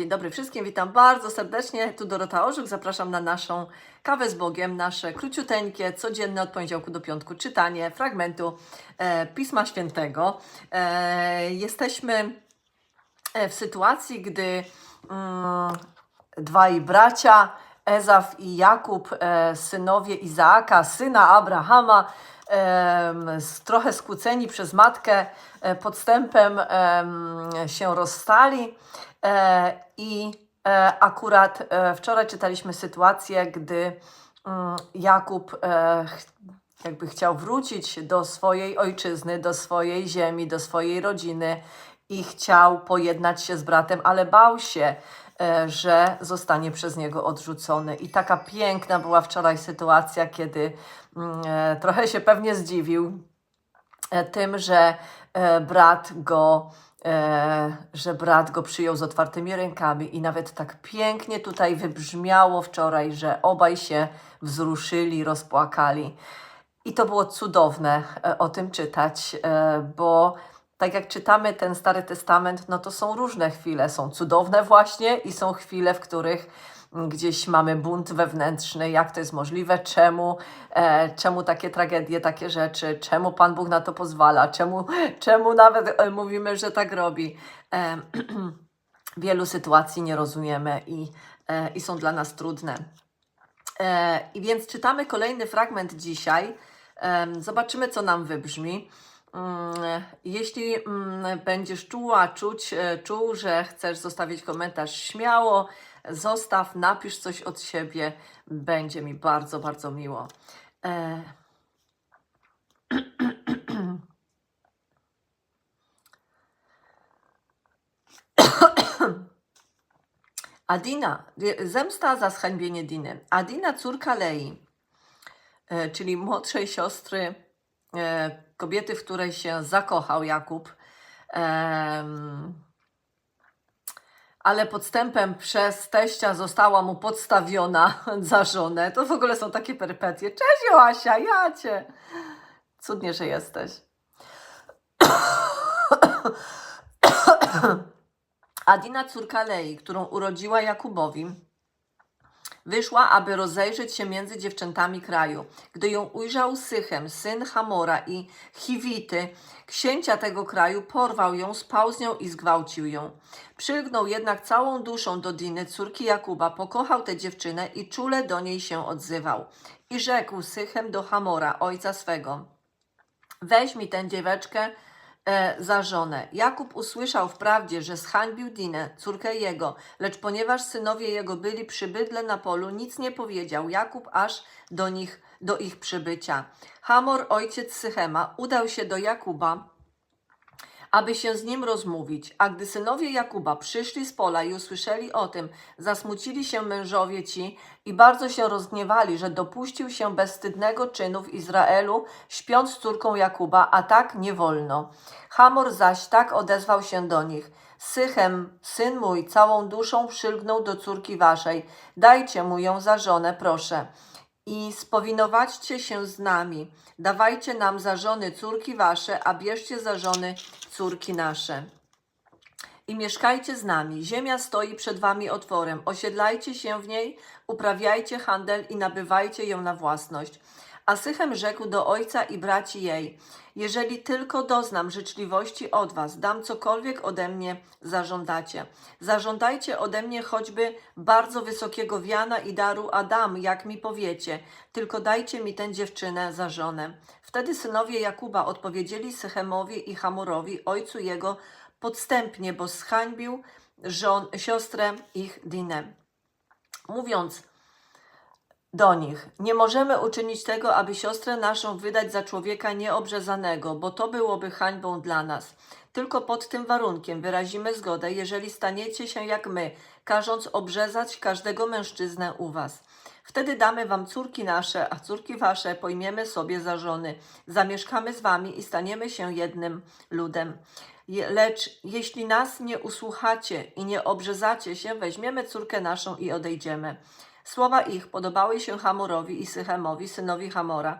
Dzień dobry wszystkim, witam bardzo serdecznie. Tu Dorota Orzuk, zapraszam na naszą kawę z Bogiem, nasze króciuteńkie, codzienne od poniedziałku do piątku czytanie fragmentu e, Pisma Świętego. E, jesteśmy e, w sytuacji, gdy mm, dwaj bracia, Ezaf i Jakub, e, synowie Izaaka, syna Abrahama, trochę skłóceni przez matkę e, podstępem em, się rozstali. E, I e, akurat e, wczoraj czytaliśmy sytuację, gdy mm, Jakub jakby chciał wrócić do swojej ojczyzny, do swojej ziemi, do swojej rodziny i chciał pojednać się z bratem, ale bał się, że zostanie przez niego odrzucony. I taka piękna była wczoraj sytuacja, kiedy mm, trochę się pewnie zdziwił tym, że brat go że brat go przyjął z otwartymi rękami i nawet tak pięknie tutaj wybrzmiało wczoraj, że obaj się wzruszyli, rozpłakali. I to było cudowne e, o tym czytać, e, bo tak jak czytamy ten Stary Testament, no to są różne chwile. Są cudowne właśnie i są chwile, w których gdzieś mamy bunt wewnętrzny, jak to jest możliwe, czemu, e, czemu takie tragedie, takie rzeczy, czemu Pan Bóg na to pozwala, czemu, czemu nawet e, mówimy, że tak robi. E, wielu sytuacji nie rozumiemy i, e, i są dla nas trudne. E, I więc czytamy kolejny fragment dzisiaj. Em, Zobaczymy, co nam wybrzmi. Mm, Jeśli mm, będziesz czuła, czuć, e, czuł, że chcesz zostawić komentarz, śmiało zostaw, napisz coś od siebie. Będzie mi bardzo, bardzo miło. E, Adina, zemsta za zhańbienie Diny. Adina, córka Lei, e, czyli młodszej siostry e, kobiety, w której się zakochał Jakub, ale podstępem przez teścia została mu podstawiona za żonę. To w ogóle są takie perypetie. Cześć Joasia, ja cię. Cudnie, że jesteś. Adina, córka Lei, którą urodziła Jakubowi, wyszła, aby rozejrzeć się między dziewczętami kraju. Gdy ją ujrzał Sychem, syn Hamora i Chiwity, księcia tego kraju, porwał ją, spał z nią i zgwałcił ją. Przylgnął jednak całą duszą do Diny, córki Jakuba, pokochał tę dziewczynę i czule do niej się odzywał. I rzekł Sychem do Hamora, ojca swego, weź mi tę dzieweczkę za żonę. Jakub usłyszał wprawdzie, że zhańbił Dinę, córkę jego, lecz ponieważ synowie jego byli przy bydle na polu, nic nie powiedział Jakub aż do nich, do ich przybycia. Hamor, ojciec Sychema, udał się do Jakuba, aby się z nim rozmówić. A gdy synowie Jakuba przyszli z pola i usłyszeli o tym, zasmucili się mężowie ci i bardzo się rozgniewali, że dopuścił się bezwstydnego czynu w Izraelu, śpiąc z córką Jakuba, a tak nie wolno. Hamor zaś tak odezwał się do nich. Sychem, syn mój, całą duszą przylgnął do córki waszej. Dajcie mu ją za żonę, proszę i spowinowaćcie się z nami. Dawajcie nam za żony córki wasze, a bierzcie za żony córki nasze. I mieszkajcie z nami. Ziemia stoi przed wami otworem. Osiedlajcie się w niej, uprawiajcie handel i nabywajcie ją na własność. A Sychem rzekł do ojca i braci jej: Jeżeli tylko doznam życzliwości od was, dam cokolwiek ode mnie zażądacie. Zażądajcie ode mnie choćby bardzo wysokiego wiana i daru Adam, jak mi powiecie, tylko dajcie mi tę dziewczynę za żonę. Wtedy synowie Jakuba odpowiedzieli Sychemowi i Hamorowi, ojcu jego, podstępnie, bo zhańbił żon, siostrę ich Dinę. Mówiąc, do nich. Nie możemy uczynić tego, aby siostrę naszą wydać za człowieka nieobrzezanego, bo to byłoby hańbą dla nas. Tylko pod tym warunkiem wyrazimy zgodę, jeżeli staniecie się jak my, każąc obrzezać każdego mężczyznę u was. Wtedy damy wam córki nasze, a córki wasze pojmiemy sobie za żony. Zamieszkamy z wami i staniemy się jednym ludem. Lecz jeśli nas nie usłuchacie i nie obrzezacie się, weźmiemy córkę naszą i odejdziemy. Słowa ich podobały się Hamorowi i Sychemowi, synowi Hamora.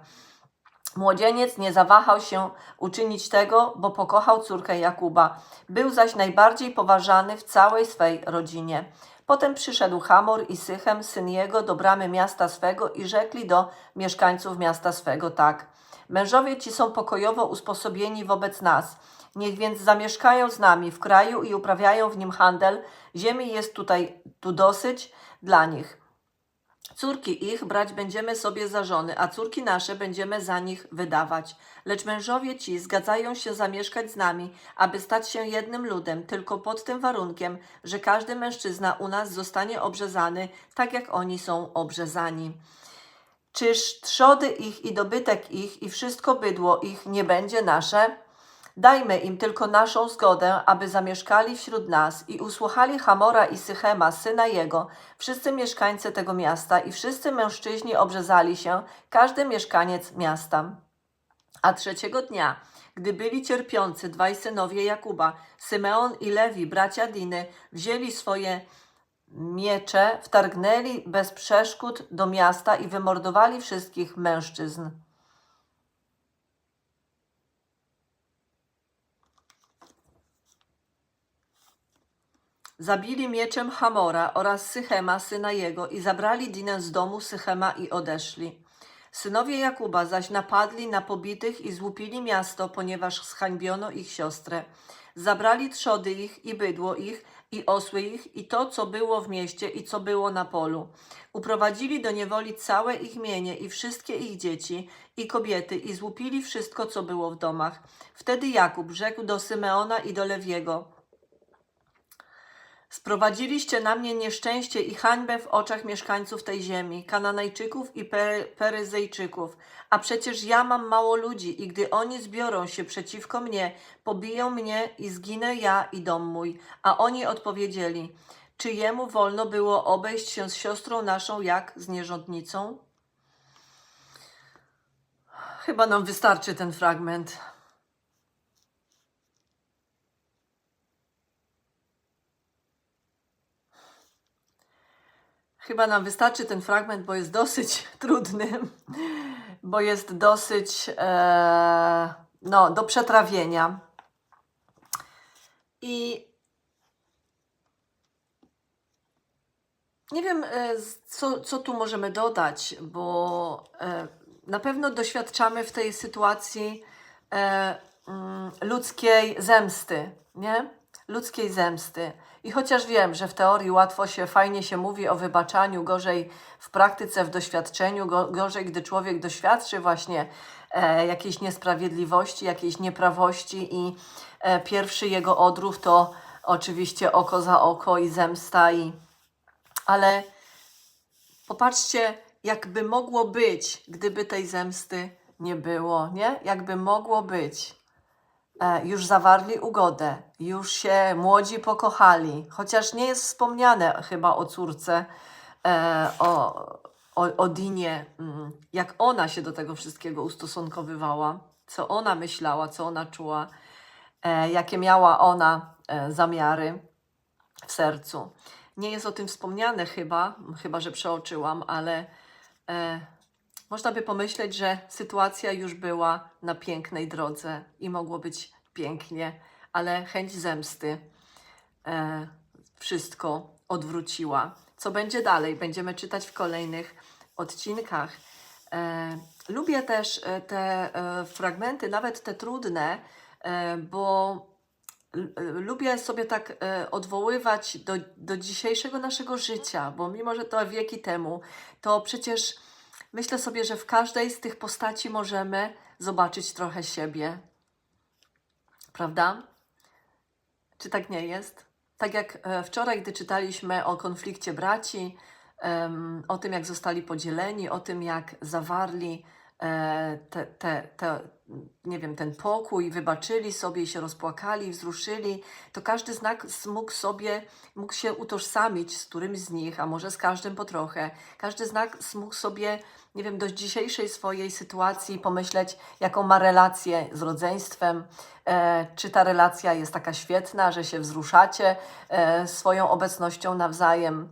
Młodzieniec nie zawahał się uczynić tego, bo pokochał córkę Jakuba. Był zaś najbardziej poważany w całej swej rodzinie. Potem przyszedł Hamor i Sychem, syn jego, do bramy miasta swego i rzekli do mieszkańców miasta swego tak. Mężowie ci są pokojowo usposobieni wobec nas. Niech więc zamieszkają z nami w kraju i uprawiają w nim handel. Ziemi jest tutaj tu dosyć dla nich. Córki ich brać będziemy sobie za żony, a córki nasze będziemy za nich wydawać. Lecz mężowie ci zgadzają się zamieszkać z nami, aby stać się jednym ludem, tylko pod tym warunkiem, że każdy mężczyzna u nas zostanie obrzezany, tak jak oni są obrzezani. Czyż trzody ich i dobytek ich i wszystko bydło ich nie będzie nasze? Dajmy im tylko naszą zgodę, aby zamieszkali wśród nas i usłuchali Hamora i Sychema, syna jego, wszyscy mieszkańcy tego miasta i wszyscy mężczyźni obrzezali się, każdy mieszkaniec miasta. A trzeciego dnia, gdy byli cierpiący dwaj synowie Jakuba, Symeon i Lewi, bracia Diny, wzięli swoje miecze, wtargnęli bez przeszkód do miasta i wymordowali wszystkich mężczyzn. Zabili mieczem Hamora oraz Sychema, syna jego, i zabrali Dinę z domu Sychema i odeszli. Synowie Jakuba zaś napadli na pobitych i złupili miasto, ponieważ zhańbiono ich siostrę. Zabrali trzody ich i bydło ich i osły ich i to, co było w mieście i co było na polu. Uprowadzili do niewoli całe ich mienie i wszystkie ich dzieci i kobiety i złupili wszystko, co było w domach. Wtedy Jakub rzekł do Symeona i do Lewiego – Sprowadziliście na mnie nieszczęście i hańbę w oczach mieszkańców tej ziemi, Kananejczyków i Pe- Peryzejczyków. A przecież ja mam mało ludzi i gdy oni zbiorą się przeciwko mnie, pobiją mnie i zginę ja i dom mój. A oni odpowiedzieli, czy jemu wolno było obejść się z siostrą naszą jak z nierządnicą? Chyba nam wystarczy ten fragment. Chyba nam wystarczy ten fragment, bo jest dosyć trudny, bo jest dosyć e, no, do przetrawienia. I nie wiem, e, co, co tu możemy dodać, bo e, na pewno doświadczamy w tej sytuacji e, mm, ludzkiej zemsty, nie? Ludzkiej zemsty. I chociaż wiem, że w teorii łatwo się, fajnie się mówi o wybaczaniu, gorzej w praktyce, w doświadczeniu, go, gorzej, gdy człowiek doświadczy właśnie e, jakiejś niesprawiedliwości, jakiejś nieprawości i e, pierwszy jego odruch to oczywiście oko za oko i zemsta i ale popatrzcie, jakby mogło być, gdyby tej zemsty nie było, nie? Jakby mogło być. E, już zawarli ugodę, już się młodzi pokochali, chociaż nie jest wspomniane chyba o córce, e, o, o, o Dinie, mm, jak ona się do tego wszystkiego ustosunkowywała, co ona myślała, co ona czuła, e, jakie miała ona zamiary w sercu. Nie jest o tym wspomniane chyba, chyba że przeoczyłam, ale można by pomyśleć, że sytuacja już była na pięknej drodze i mogło być pięknie, ale chęć zemsty e, wszystko odwróciła. Co będzie dalej? Będziemy czytać w kolejnych odcinkach. E, lubię też e, te e, fragmenty, nawet te trudne, e, bo l- lubię sobie tak e, odwoływać do, do dzisiejszego naszego życia, bo mimo, że to wieki temu, to przecież myślę sobie, że w każdej z tych postaci możemy zobaczyć trochę siebie. Prawda? Czy tak nie jest? Tak jak e, wczoraj, gdy czytaliśmy o konflikcie braci, o tym, jak zostali podzieleni, o tym, jak zawarli e, te, te, te, nie wiem, ten pokój, wybaczyli sobie i się rozpłakali, wzruszyli, to każdy z nas mógł sobie, mógł się utożsamić z którymś z nich, a może z każdym po trochę. Każdy z nas mógł sobie, nie wiem, do dzisiejszej swojej sytuacji pomyśleć, jaką ma relację z rodzeństwem, e, czy ta relacja jest taka świetna, że się wzruszacie e, swoją obecnością nawzajem,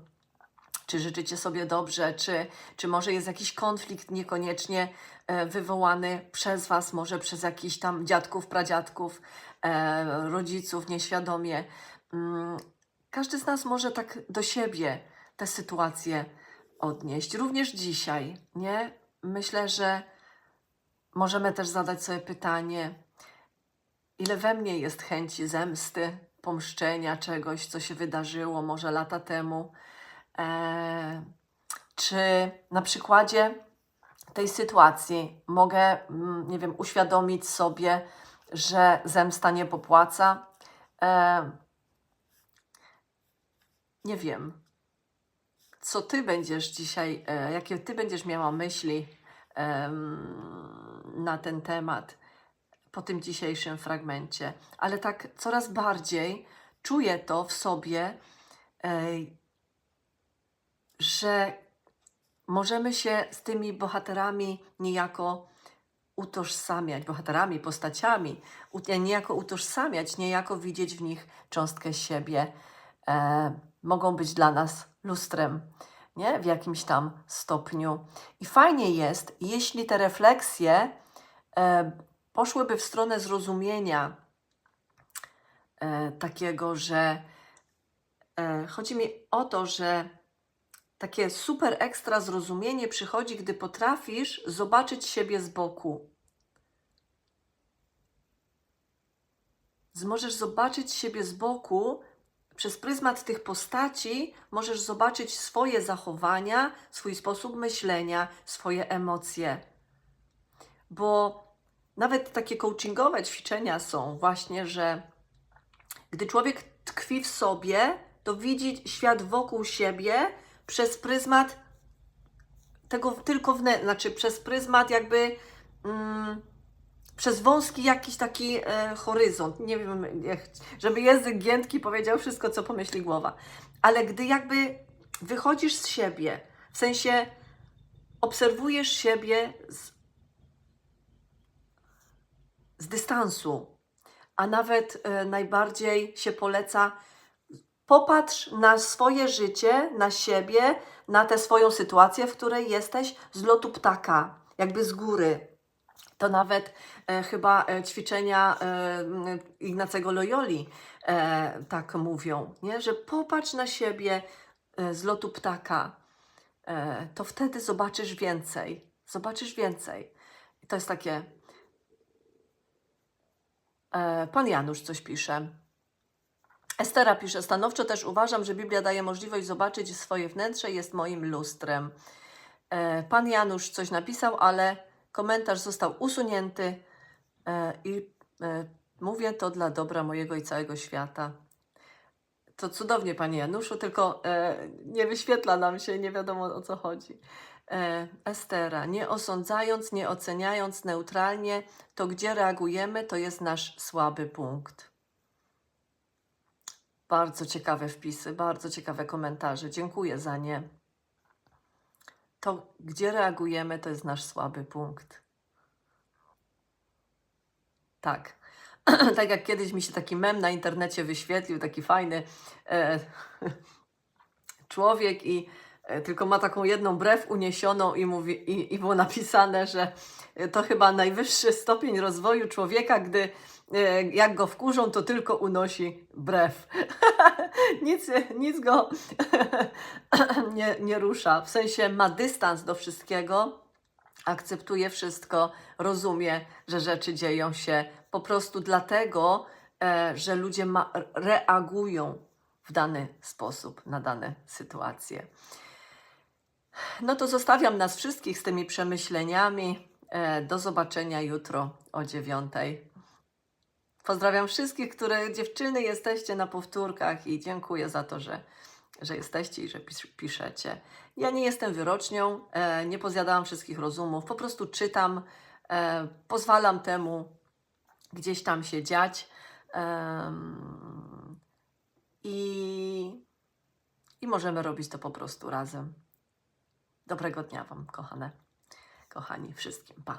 czy życzycie sobie dobrze, czy, czy może jest jakiś konflikt niekoniecznie e, wywołany przez Was, może przez jakichś tam dziadków, pradziadków, e, rodziców nieświadomie. Mm, każdy z nas może tak do siebie te sytuacje odnieść, również dzisiaj, nie? Myślę, że możemy też zadać sobie pytanie, ile we mnie jest chęci zemsty, pomszczenia czegoś, co się wydarzyło może lata temu. E, czy na przykładzie tej sytuacji mogę, mm, nie wiem, uświadomić sobie, że zemsta nie popłaca? E, nie wiem, co ty będziesz dzisiaj, e, jakie ty będziesz miała myśli na ten temat po tym dzisiejszym fragmencie, ale tak coraz bardziej czuję to w sobie, e, że możemy się z tymi bohaterami niejako utożsamiać, bohaterami, postaciami, niejako utożsamiać, niejako widzieć w nich cząstkę siebie. E, mogą być dla nas lustrem, nie? W jakimś tam stopniu. I fajnie jest, jeśli te refleksje e, poszłyby w stronę zrozumienia e, takiego, że e, chodzi mi o to, że takie super ekstra zrozumienie przychodzi, gdy potrafisz zobaczyć siebie z boku. Możesz zobaczyć siebie z boku przez pryzmat tych postaci, możesz zobaczyć swoje zachowania, swój sposób myślenia, swoje emocje. Bo nawet takie coachingowe ćwiczenia są właśnie, że gdy człowiek tkwi w sobie, to widzi świat wokół siebie przez pryzmat tego tylko wnętrza, znaczy przez pryzmat jakby mm, przez wąski jakiś taki e, horyzont. Nie wiem, żeby język giętki powiedział wszystko, co pomyśli głowa. Ale gdy jakby wychodzisz z siebie, w sensie obserwujesz siebie z, z dystansu, a nawet e, najbardziej się poleca Popatrz na swoje życie, na siebie, na tę swoją sytuację, w której jesteś z lotu ptaka, jakby z góry. To nawet e, chyba e, ćwiczenia e, Ignacego Loyoli e, tak mówią, nie? że popatrz na siebie e, z lotu ptaka, e, to wtedy zobaczysz więcej. Zobaczysz więcej. I to jest takie. E, pan Janusz coś pisze. Estera pisze, stanowczo też uważam, że Biblia daje możliwość zobaczyć swoje wnętrze jest moim lustrem. E, Pan Janusz coś napisał, ale komentarz został usunięty e, i e, mówię to dla dobra mojego i całego świata. To cudownie, Panie Januszu, tylko e, nie wyświetla nam się, nie wiadomo o co chodzi. Estera, nie osądzając, nie oceniając neutralnie, to gdzie reagujemy, to jest nasz słaby punkt. Bardzo ciekawe wpisy, bardzo ciekawe komentarze. Dziękuję za nie. To, gdzie reagujemy, to jest nasz słaby punkt. Tak. tak jak kiedyś mi się taki mem na internecie wyświetlił, taki fajny e, człowiek i e, tylko ma taką jedną brew uniesioną i, mówi, i, i było napisane, że to chyba najwyższy stopień rozwoju człowieka, gdy jak go wkurzą, to tylko unosi brew. nic, nic go nie, nie rusza. W sensie ma dystans do wszystkiego, akceptuje wszystko, rozumie, że rzeczy dzieją się po prostu dlatego, e, że ludzie ma, reagują w dany sposób na dane sytuacje. No to zostawiam nas wszystkich z tymi przemyśleniami. E, Do zobaczenia jutro o dziewiątej. Pozdrawiam wszystkich, które dziewczyny jesteście na powtórkach i dziękuję za to, że, że jesteście i że pis- piszecie. Ja nie jestem wyrocznią, e, nie pozjadałam wszystkich rozumów, po prostu czytam, e, pozwalam temu gdzieś tam się dziać. em, i, I możemy robić to po prostu razem. Dobrego dnia Wam, kochane, kochani, wszystkim. Pa.